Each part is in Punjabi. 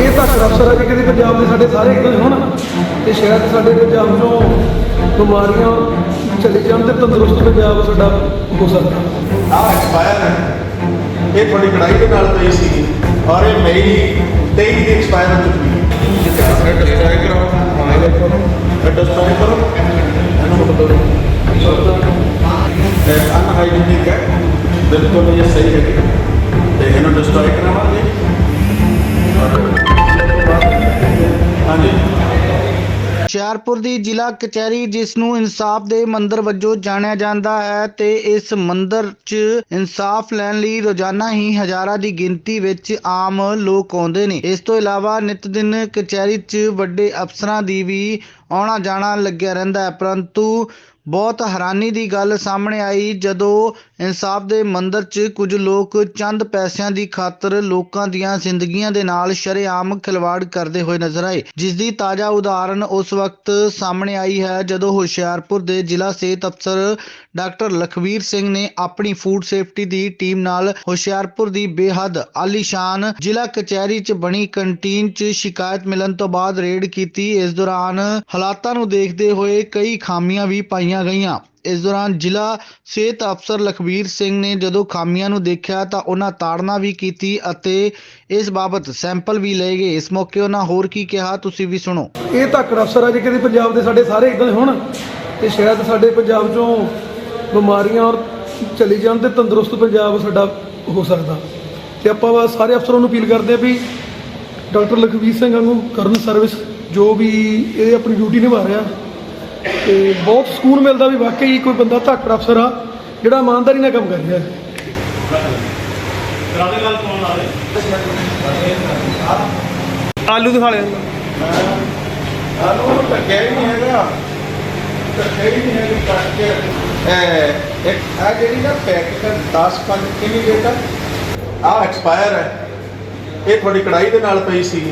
ਇਹ ਤਾਂ ਅਫਸਰ ਆ ਕਿ ਕਿਤੇ ਪੰਜਾਬ ਦੇ ਸਾਡੇ ਸਾਰੇ ਇਦਾਂ ਹੋਣ ਤੇ ਸ਼ਾਇਦ ਸਾਡੇ ਪੰਜਾਬ ਚੋਂ ਬਿਮਾਰੀਆਂ ਚਲੇ ਜਾਣ ਤੇ ਤੰਦਰੁਸਤ ਪੰਜਾਬ ਸਾਡਾ ਹੋ ਸਕਦਾ ਆ ਐਕਸਪਾਇਰ ਹੈ ਇਹ ਤੁਹਾਡੀ ਕੜਾਈ ਦੇ ਨਾਲ ਪਈ ਸੀ ਔਰ ਇਹ ਮਈ 23 ਦੀ ਐਕਸਪਾਇਰ ਹੋ ਚੁੱਕੀ ਹੈ ਡਿਸਟ੍ਰਾਈ ਕਰੋ ਹਾਂ ਡਿਸਟ੍ਰਾਈ ਕਰੋ ਇਹਨੂੰ ਬਦਲੋ ਅਨਹਾਈਜੀਨਿਕ ਹੈ ਬਿਲਕੁਲ ਇਹ ਸਹੀ ਹੈ ਤੇ ਇਹਨੂੰ ਡਿਸਟ੍ਰਾਈ ਕਰਾਵਾਂਗੇ ਹੁਸ਼ਿਆਰਪੁਰ ਦੀ ਜ਼ਿਲ੍ਹਾ ਕਚਹਿਰੀ, ਜਿਸ ਨੂੰ ਇਨਸਾਫ ਦੇ ਮੰਦਿਰ ਵਜੋਂ ਜਾਣਿਆ ਜਾਂਦਾ ਹੈ ਤੇ ਇਸ ਮੰਦਿਰ 'ਚ ਇਨਸਾਫ ਲੈਣ ਲਈ ਰੋਜ਼ਾਨਾ ਹੀ ਹਜ਼ਾਰਾਂ ਦੀ ਗਿਣਤੀ ਵਿੱਚ ਆਮ ਲੋਕ ਆਉਂਦੇ ਨੇ। ਇਸ ਤੋਂ ਇਲਾਵਾ ਨਿਤ ਦਿਨ ਕਚਹਿਰੀ 'ਚ ਵੱਡੇ ਅਫਸਰਾਂ ਦੀ ਵੀ ਆਉਣਾ ਜਾਣਾ ਲੱਗਿਆ ਰਹਿੰਦਾ ਹੈ, ਪਰੰਤੂ ਬਹੁਤ ਹੈਰਾਨੀ ਦੀ ਗੱਲ ਸਾਹਮਣੇ ਆਈ ਜਦੋਂ ਇਨਸਾਫ ਦੇ ਮੰਦਰ 'ਚ ਕੁਝ ਲੋਕ ਚੰਦ ਪੈਸਿਆਂ ਦੀ ਖਾਤਰ ਲੋਕਾਂ ਦੀਆਂ ਜ਼ਿੰਦਗੀਆਂ ਦੇ ਨਾਲ ਸ਼ਰੇਆਮ ਖਿਲਵਾੜ ਕਰਦੇ ਹੋਏ ਨਜ਼ਰ ਆਏ। ਜਿਸ ਦੀ ਤਾਜ਼ਾ ਉਦਾਹਰਨ ਉਸ ਵਕਤ ਸਾਹਮਣੇ ਆਈ ਹੈ ਜਦੋਂ ਹੁਸ਼ਿਆਰਪੁਰ ਦੇ ਜ਼ਿਲ੍ਹਾ ਸਿਹਤ ਅਫਸਰ ਡਾਕਟਰ ਲਖਵੀਰ ਸਿੰਘ ਨੇ ਆਪਣੀ ਫੂਡ ਸੇਫਟੀ ਦੀ ਟੀਮ ਨਾਲ ਹੁਸ਼ਿਆਰਪੁਰ ਦੀ ਬੇਹੱਦ ਆਲੀਸ਼ਾਨ ਜ਼ਿਲ੍ਹਾ ਕਚਹਿਰੀ 'ਚ ਬਣੀ ਕੰਟੀਨ 'ਚ ਸ਼ਿਕਾਇਤ ਮਿਲਣ ਤੋਂ ਬਾਅਦ ਰੇਡ ਕੀਤੀ। ਇਸ ਦੌਰਾਨ ਹਾਲਾਤਾਂ ਨੂੰ ਦੇਖਦੇ ਹੋਏ ਕਈ ਖਾਮੀਆਂ ਵੀ ਪਾਈਆਂ ਗਈਆਂ। ਇਸ ਦੌਰਾਨ ਜ਼ਿਲ੍ਹਾ ਸਿਹਤ ਅਫਸਰ ਲਖਬੀਰ ਸਿੰਘ ਨੇ ਜਦੋਂ ਖਾਮੀਆਂ ਨੂੰ ਦੇਖਿਆ ਤਾਂ ਉਹਨਾਂ ਤਾੜਨਾ ਵੀ ਕੀਤੀ ਅਤੇ ਇਸ ਬਾਬਤ ਸੈਂਪਲ ਵੀ ਲਏ ਗਏ। ਇਸ ਮੌਕੇ ਉਹਨਾਂ ਹੋਰ ਕੀ ਕਿਹਾ, ਤੁਸੀਂ ਵੀ ਸੁਣੋ। ਇਹ ਤਾਂ ਅਫਸਰ ਆ ਜੇ ਕਿਤੇ ਪੰਜਾਬ ਦੇ ਸਾਡੇ ਸਾਰੇ ਇਦਾਂ ਹੋਣ ਤੇ ਸ਼ਾਇਦ ਸਾਡੇ ਪੰਜਾਬ ਚੋਂ ਬਿਮਾਰੀਆਂ ਔਰ ਚਲੀ ਜਾਣ ਤੇ ਤੰਦਰੁਸਤ ਪੰਜਾਬ ਸਾਡਾ ਹੋ ਸਕਦਾ। ਤੇ ਆਪਾਂ ਸਾਰੇ ਅਫਸਰਾਂ ਨੂੰ ਅਪੀਲ ਕਰਦੇ ਆ ਵੀ ਡਾਕਟਰ ਲਖਵੀਰ ਸਿੰਘ ਵਾਂਗੂ ਕਰਨ ਸਰਵਿਸ ਜੋ ਵੀ ਇਹ ਆਪਣੀ ਡਿਊਟੀ ਨਿਭਾ ਰਿਹਾ ਤੇ ਬਹੁਤ ਸਕੂਨ ਮਿਲਦਾ ਵੀ ਵਾਕਈ ਕੋਈ ਬੰਦਾ ਧਾਕੜ ਅਫਸਰ ਆ ਜਿਹੜਾ ਇਮਾਨਦਾਰੀ ਨਾਲ ਕੰਮ ਕਰ ਰਿਹਾ ਹੈ। ਆਲੂ ਦਿਖਾ ਲਿਆ। ਆਲੂ ਟੱਕਿਆ ਹੀ ਨਹੀਂ ਹੈਗਾ। ਟੱਕਿਆ ਹੀ ਨਹੀਂ ਹੈਗਾ ਕੱਟ ਕੇ ਇਹ ਇੱਕ ਆ ਜਿਹੜੀ ਨਾ ਪੈਕਟ 10 ਪੰਜ ਕਿੰਨੀ ਡੇਟ ਆ ਆ ਐਕਸਪਾਇਰ ਹੈ। ਇਹ ਤੁਹਾਡੀ ਕੜਾਈ ਦੇ ਨਾਲ ਪਈ ਸੀ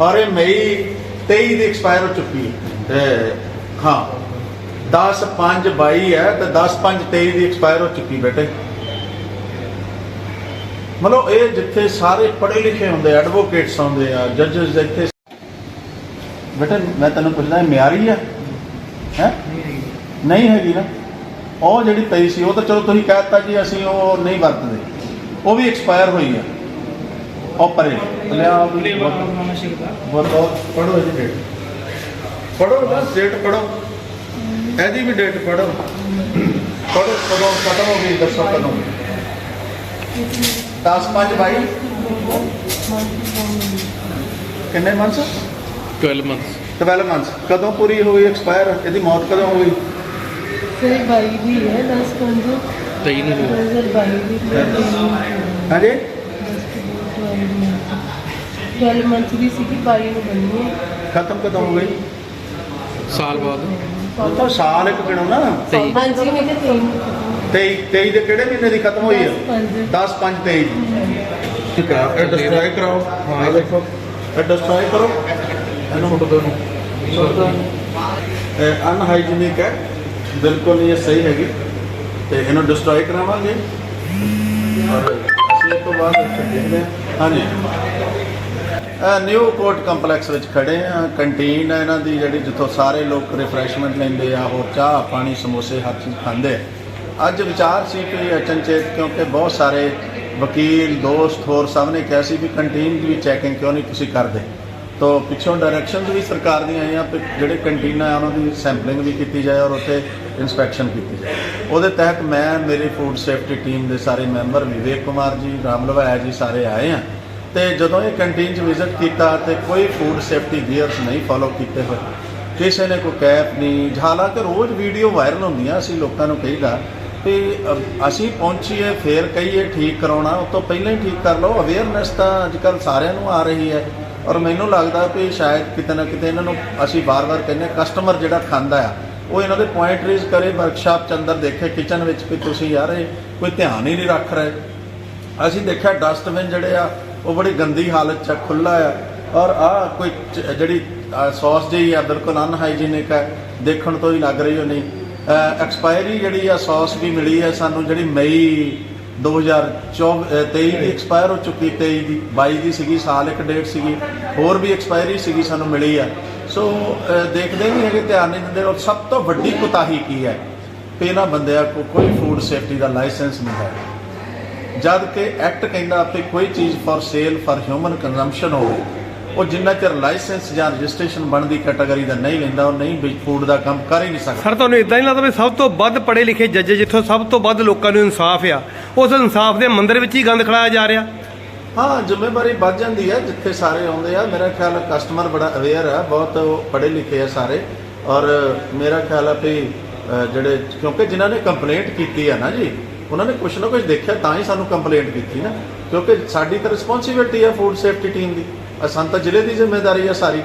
ਔਰ ਇਹ ਮਈ 23 ਦੀ ਐਕਸਪਾਇਰ ਹੋ ਚੁੱਕੀ ਹੈ। ਇਹ ਹਾਂ। 10 5 22 ਹੈ ਤੇ 10 5 23 ਦੀ ਐਕਸਪਾਇਰ ਹੋ ਚੁੱਕੀ ਬੇਟੇ। ਮਤਲਬ ਇਹ ਜਿੱਥੇ ਸਾਰੇ ਪੜ੍ਹੇ ਲਿਖੇ ਹੁੰਦੇ ਐਡਵੋਕੇਟਸ ਹੁੰਦੇ ਆ ਜੱਜਸ ਇੱਥੇ। ਬੇਟਾ ਮੈਂ ਤੈਨੂੰ ਪੁੱਛਦਾ ਮਿਆਰੀ ਆ? ਹੈ? ਨਹੀਂ ਹੈਗੀ ਨਾ। ਉਹ ਜਿਹੜੀ ਪਈ ਸੀ ਉਹ ਤਾਂ ਚਲੋ ਤੁਸੀਂ ਕਹਿਤਾ ਜੀ ਅਸੀਂ ਉਹ ਨਹੀਂ ਵਰਤਦੇ। ਉਹ ਵੀ ਐਕਸਪਾਇਰ ਹੋਈ ਆ। ਉਹ ਪਰੇ। ਲਿਆ ਬੋਲੋ ਪੜੋ ਇਹਦੀ ਡੇਟ ਪੜੋ ਨਾ ਡੇਟ ਪੜੋ ਇਹਦੀ ਵੀ ਡੇਟ ਪੜੋ ਪੜੋ ਕਦੋਂ ਖਤਮ ਹੋ ਗਈ ਦੱਸੋ ਕਦੋਂ। 10 5 22 ਕਿੰਨੇ ਮੰਥਸ 12 months 12 ਮੰਥਸ ਕਦੋਂ ਪੂਰੀ ਹੋਈ ਐਕਸਪਾਇਰ ਇਹਦੀ ਮੌਤ ਕਦੋਂ ਹੋਈ? ਫਿਰ ਬਾਈ ਦੀ ਹੈ 10 ਪੰਜ। ਤੇਈ ਨੂੰ ਹੋਈ। 2022 ਦੀ ਹਾਂਜੀ? 12 ਮੰਥ ਦੀ ਸੀਗੀ 22 ਨੂੰ ਬਣੀ ਹੈ। ਖਤਮ ਕਦੋਂ ਹੋ ਗਈ? ਸਾਲ ਬਾਅਦ। ਉਹ ਤਾਂ ਸਾਲ ਇੱਕ ਗਿਣੋ ਨਾ। ਹਾਂਜੀ ਮੈਂ ਕਿਹਾ 23 ਨੂੰ ਖਤਮ 23 23 ਦੇ ਕਿਹੜੇ ਮਹੀਨੇ ਦੀ ਖਤਮ ਹੋਈ ਹੈ ਪੰਜ। 10 5 23 ਠੀਕ ਹੈ ਇਹ ਡਿਸਟ੍ਰਾਈ ਕਰਾਓ। ਹਾਂ ਇਹ ਦੇਖੋ ਇਹ ਕਰੋ। ਇਹਨੂੰ ਬਦਲੋ ਇਹ ਅਨਹਾਈਜੀਨਿਕ ਹੈ। ਬਿਲਕੁਲ ਨਹੀਂ ਇਹ ਸਹੀ ਹੈਗੀ। ਤੇ ਇਹਨੂੰ ਡਿਸਟ੍ਰਾਈ ਕਰਾਵਾਂਗੇ। ਔਰ ਅਸੀਂ ਇਹ ਤੋਂ ਬਾਅਦ ਦੇਖਦੇ ਹਾਂ। ਹਾਂਜੀ। ਨਿਊ ਕੋਰਟ ਕੰਪਲੈਕਸ ਵਿੱਚ ਖੜੇ ਆ ਕੰਟੀਨ ਹੈ ਇਹਨਾਂ ਦੀ ਜਿਹੜੀ, ਜਿੱਥੋਂ ਸਾਰੇ ਲੋਕ ਰਿਫਰੈਸ਼ਮੈਂਟ ਲੈਂਦੇ ਆ, ਹੋਰ ਚਾਹ, ਪਾਣੀ, ਸਮੋਸੇ ਹਰ ਚੀਜ਼ ਖਾਂਦੇ ਅੱਜ ਵਿਚਾਰ ਸੀ ਕਿ ਅਚਨਚੇਤ, ਕਿਉਂਕਿ ਬਹੁਤ ਸਾਰੇ ਵਕੀਲ, ਦੋਸਤ ਹੋਰ ਸਭ ਨੇ ਕਿਹਾ ਸੀ ਵੀ ਕੰਟੀਨ ਦੀ ਵੀ ਚੈਕਿੰਗ ਕਿਉਂ ਨਹੀਂ ਤੁਸੀਂ ਕਰਦੇ? ਤੋ ਪਿੱਛੋਂ ਡਾਇਰੈਕਸ਼ਨਸ ਵੀ ਸਰਕਾਰ ਦੀਆਂ ਆਈਆਂ ਕਿ ਜਿਹੜੇ ਕੰਟੀਨਾਂ ਆ, ਉਹਨਾਂ ਦੀ ਸੈਂਪਲਿੰਗ ਵੀ ਕੀਤੀ ਜਾਏ ਔਰ ਉੱਥੇ ਇਨਸਪੈਕਸ਼ਨ ਕੀਤੀ ਜਾਏ। ਉਹਦੇ ਤਹਿਤ ਮੈਂ, ਮੇਰੀ ਫੂਡ ਸੇਫਟੀ ਟੀਮ ਦੇ ਸਾਰੇ ਮੈਂਬਰ ਵਿਵੇਕ ਕੁਮਾਰ ਜੀ, ਰਾਮ ਲਵਾਇਆ ਜੀ ਸਾਰੇ ਆਏ ਆ। ਤੇ ਜਦੋਂ ਇਹ ਕੰਟੀਨ 'ਚ ਵਿਜ਼ਿਟ ਕੀਤਾ ਤੇ ਕੋਈ ਫੂਡ ਸੇਫਟੀ ਗੀਅਰਸ ਨਹੀਂ ਫਾਲੋ ਕੀਤੇ ਹੋਏ, ਕਿਸੇ ਨੇ ਕੋਈ ਕੈਪ ਨਹੀਂ, ਹਾਲਾਂਕਿ ਰੋਜ਼ ਵੀਡੀਓ ਵਾਇਰਲ ਹੁੰਦੀਆਂ ਅਸੀਂ ਲੋਕਾਂ ਨੂੰ ਕਹੀਦਾ ਕਿ ਅਸੀਂ ਪਹੁੰਚੀਏ, ਫੇਰ ਕਹੀਏ ਠੀਕ ਕਰਾਉਣਾ ਉਸ ਤੋਂ ਪਹਿਲਾਂ ਹੀ ਠੀਕ ਕਰ ਲਓ ਅਵੇਅਰਨੈਸ ਤਾਂ ਅੱਜ ਕੱਲ ਸਾਰਿਆਂ ਨੂੰ ਆ ਰਹੀ ਹੈ। ਔਰ ਮੈਨੂੰ ਲੱਗਦਾ ਕਿ ਸ਼ਾਇਦ ਕਿਤੇ ਨਾ ਕਿਤੇ ਇਹਨਾਂ ਨੂੰ ਅਸੀਂ ਵਾਰ-ਵਾਰ ਕਹਿੰਦੇ ਕਸਟਮਰ ਜਿਹੜਾ ਖਾਂਦਾ ਆ, ਉਹ ਇਹਨਾਂ ਦੇ ਪੁਆਇੰਟ ਰੇਜ਼ ਕਰੇ ਵਰਕਸ਼ਾਪ ਚ ਅੰਦਰ ਦੇਖੇ ਕਿਚਨ ਵਿੱਚ ਕਿ ਤੁਸੀਂ ਯਾਰ ਇਹ ਕੋਈ ਧਿਆਨ ਹੀ ਨਹੀਂ ਰੱਖ ਰਹੇ। ਅਸੀਂ ਦੇਖਿਆ ਡਸਟਬਿਨ ਜਿਹੜੇ ਆ ਉਹ ਬੜੀ ਗੰਦੀ ਹਾਲਤ ਚ ਖੁੱਲਾ ਆ। ਔਰ ਆ ਕੋਈ ਜਿਹੜੀ ਸੌਸ ਜਿਹੀ ਆ, ਬਿਲਕੁਲ ਅਨਹਾਈਜੀਨਿਕ ਹੈ ਦੇਖਣ ਤੋਂ ਹੀ ਲੱਗ ਰਹੀ ਹੋ ਨਹੀਂ ਐਕਸਪਾਇਰੀ ਜਿਹੜੀ ਆ, ਸੌਸ ਵੀ ਮਿਲੀ ਹੈ ਸਾਨੂੰ, ਜਿਹੜੀ ਮਈ 2023 ਦੀ ਐਕਸਪਾਇਰ ਹੋ ਚੁੱਕੀ 23 ਦੀ 22 ਦੀ ਸੀਗੀ, ਸਾਲ ਇੱਕ ਡੇਟ ਸੀਗੀ। ਹੋਰ ਵੀ ਐਕਸਪਾਇਰੀ ਸੀਗੀ, ਸਾਨੂੰ ਮਿਲੀ ਆ। ਸੋ ਦੇਖਦੇ ਨਹੀਂ ਹੈਗੇ, ਧਿਆਨ ਨਹੀਂ ਦਿੰਦੇ। ਔਰ ਸਭ ਤੋਂ ਵੱਡੀ ਕੁਤਾਹੀ ਕੀ ਹੈ? ਕਿ ਇਹਨਾਂ ਬੰਦਿਆਂ ਕੋਲ ਕੋਈ ਫੂਡ ਸੇਫਟੀ ਦਾ ਲਾਇਸੈਂਸ ਨਹੀਂ ਹੈ। ਜਦ ਕਿ ਐਕਟ ਕਹਿੰਦਾ ਕਿ ਕੋਈ ਚੀਜ਼ for sale for human consumption ਹੋਵੇ ਉਹ ਜਿੰਨਾ ਚਿਰ ਲਾਇਸੈਂਸ ਜਾਂ ਰਜਿਸਟ੍ਰੇਸ਼ਨ ਬਣਦੀ ਕੈਟਾਗਰੀ ਦਾ ਨਹੀਂ ਲੈਂਦਾ ਉਹ ਨਹੀਂ ਫੂਡ ਦਾ ਕੰਮ ਕਰ ਹੀ ਨਹੀਂ ਸਕਦਾ। ਸਰ ਤੁਹਾਨੂੰ ਇਦਾਂ ਹੀ ਲੱਗਦਾ ਵੀ ਸਭ ਤੋਂ ਵੱਧ ਪੜ੍ਹੇ ਲਿਖੇ ਜੱਜ ਜਿੱਥੋਂ ਸਭ ਤੋਂ ਵੱਧ ਲੋਕਾਂ ਨੂੰ ਇਨਸਾਫ ਆ ਉਸ ਇਨਸਾਫ ਦੇ ਮੰਦਿਰ ਵਿੱਚ ਹੀ ਗੰਦ ਖੜਾਇਆ ਜਾ ਰਿਹਾ? ਹਾਂ ਜ਼ਿੰਮੇਵਾਰੀ ਵੱਧ ਜਾਂਦੀ ਹੈ ਜਿੱਥੇ ਸਾਰੇ ਆਉਂਦੇ ਆ। ਮੇਰਾ ਖਿਆਲ ਕਸਟਮਰ ਬੜਾ ਅਵੇਅਰ ਹੈ ਬਹੁਤ ਪੜ੍ਹੇ ਲਿਖੇ ਆ ਸਾਰੇ। ਔਰ ਮੇਰਾ ਖਿਆਲ ਹੈ ਵੀ ਜਿਹੜੇ ਕਿਉਂਕਿ ਜਿਨ੍ਹਾਂ ਨੇ ਕੰਪਲੇਂਟ ਕੀਤੀ ਆ ਨਾ ਜੀ ਉਹਨਾਂ ਨੇ ਕੁਝ ਨਾ ਕੁਝ ਦੇਖਿਆ ਤਾਂ ਹੀ ਸਾਨੂੰ ਕੰਪਲੇਂਟ ਕੀਤੀ ਨਾ ਕਿਉਂਕਿ ਸਾਡੀ ਤਾਂ ਰਿਸਪੌਂਸਿਬਿਲਟੀ ਹੈ ਫੂਡ ਸੇਫਟੀ ਟੀਮ ਦੀ। ਅ, ਤਾਂ ਜ਼ਿਲ੍ਹੇ ਦੀ ਜ਼ਿੰਮੇਵਾਰੀ ਹੈ ਸਾਰੀ।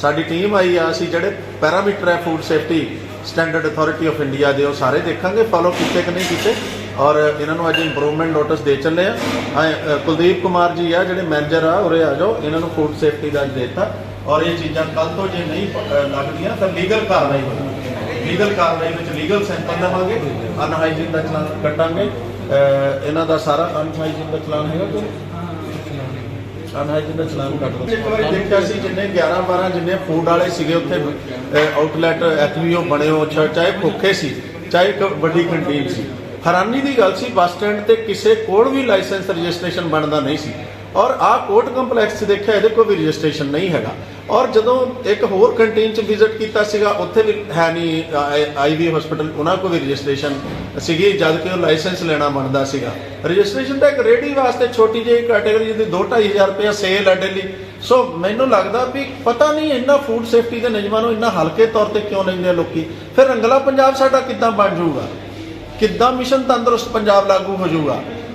ਸਾਡੀ ਟੀਮ ਆਈ ਆ ਅਸੀਂ ਜਿਹੜੇ ਪੈਰਾਮੀਟਰ ਹੈ food safety standard authority of India ਦੇ ਉਹ ਸਾਰੇ ਦੇਖਾਂਗੇ ਫਾਲੋ ਕੀਤੇ ਕਿ ਨਹੀਂ ਕੀਤੇ। ਔਰ ਇਹਨਾਂ ਨੂੰ ਅੱਜ ਇੰਪਰੂਵਮੈਂਟ ਨੋਟਿਸ ਦੇ ਚੱਲੇ ਆ। ਹਾਂ, ਕੁਲਦੀਪ ਕੁਮਾਰ ਜੀ ਆ ਜਿਹੜੇ ਮੈਨੇਜਰ ਆ ਉਰੇ ਆ ਜਾਓ। ਇਹਨਾਂ ਨੂੰ ਫੂਡ ਸੇਫਟੀ ਦਾ ਅੱਜ ਦੇ ਦਿੱਤਾ। ਔਰ ਇਹ ਚੀਜ਼ਾਂ ਕੱਲ ਤੋਂ ਜੇ ਨਹੀਂ ਲੱਗਦੀਆਂ ਤਾਂ ਲੀਗਲ ਕਾਰਵਾਈ ਹੋਵੇਗੀ ਲੀਗਲ ਕਾਰਵਾਈ ਵਿੱਚ ਲੀਗਲ ਸੈਂਪਲ ਦੇਵਾਂਗੇ ਅਨਹਾਈਜੀਨ ਦਾ ਚਲਾਨ ਕੱਟਾਂਗੇ ਅ, ਇਹਨਾਂ ਦਾ ਸਾਰਾ ਅਨਹਾਈਜੀਨ ਦਾ ਚਲਾਨ ਹੈਗਾ ਕੋਈ? ਅਨਹਾਈਜੀਨ ਦਾ ਚਲਾਨ ਕੱਟ ਦੋ ਇੱਕ ਵਾਰੀ ਦੇਖਿਆ ਸੀ ਜਿੰਨੇ 11 12 ਜਿੰਨੇ ਫੂਡ ਵਾਲੇ ਸੀਗੇ ਉੱਥੇ ਆਊਟਲੈਟ ਐਫਬੀਓ ਬਣੇ ਹੋ ਚਾ- ਚਾਹੇ ਭੁੱਖੇ ਸੀ ਚਾਹੇ ਇੱਕ ਵੱਡੀ ਕੰਟੀਨ ਸੀ। ਹੈਰਾਨੀ ਦੀ ਗੱਲ ਸੀ ਬੱਸ ਸਟੈਂਡ ਤੇ ਕਿਸੇ ਕੋਲ ਵੀ ਲਾਇਸੈਂਸ ਰਜਿਸਟ੍ਰੇਸ਼ਨ ਬਣਦਾ ਨਹੀਂ ਸੀ। ਔਰ ਆ ਕੋਰਟ ਕੰਪਲੈਕਸ 'ਚ ਦੇਖਿਆ, ਇਹਦੇ ਕੋਈ ਵੀ ਰਜਿਸਟ੍ਰੇਸ਼ਨ ਨਹੀਂ ਹੈਗਾ। ਔਰ ਜਦੋਂ ਇੱਕ ਹੋਰ ਕੰਟੀਨ 'ਚ ਵਿਜ਼ਿਟ ਕੀਤਾ ਸੀਗਾ, ਉੱਥੇ ਵੀ ਹੈ ਨਹੀਂ ਆਈਵੀ ਹਸਪੀਟਲ ਉਹਨਾਂ ਕੋਲ ਵੀ ਰਜਿਸਟ੍ਰੇਸ਼ਨ ਸੀਗੀ, ਜਦ ਕਿ ਉਹ ਲਾਇਸੈਂਸ ਲੈਣਾ ਬਣਦਾ ਸੀਗਾ। ਰਜਿਸਟ੍ਰੇਸ਼ਨ ਤਾਂ ਇੱਕ ਰੇਡੀ ਵਾਸਤੇ ਛੋਟੀ ਜਿਹੀ ਕੈਟਾਗਰੀ ਜਿਹਦੀ 2-2500 ਰੁਪਏ ਸੇਲ ਹੈ ਡੇਲੀ ਸੋ ਮੈਨੂੰ ਲੱਗਦਾ ਵੀ ਪਤਾ ਨਹੀਂ ਇੰਨਾ ਫੂਡ ਸੇਫਟੀ ਦੇ ਨਿਯਮਾਂ ਨੂੰ ਇੰਨਾ ਹਲਕੇ ਤੌਰ ਤੇ ਕਿਉਂ ਲੈਂਦੇ ਆ ਲੋਕੀ। ਫਿਰ ਰੰਗਲਾ ਪੰਜਾਬ ਸਾਡਾ ਕਿੱਦਾਂ ਬਣ ਜਾਊਗਾ? ਕਿੱਦਾਂ ਮਿਸ਼ਨ ਤੰਦਰੁਸਤ ਪੰਜਾਬ ਲਾਗੂ ਹੋ ਜਾਊਗਾ?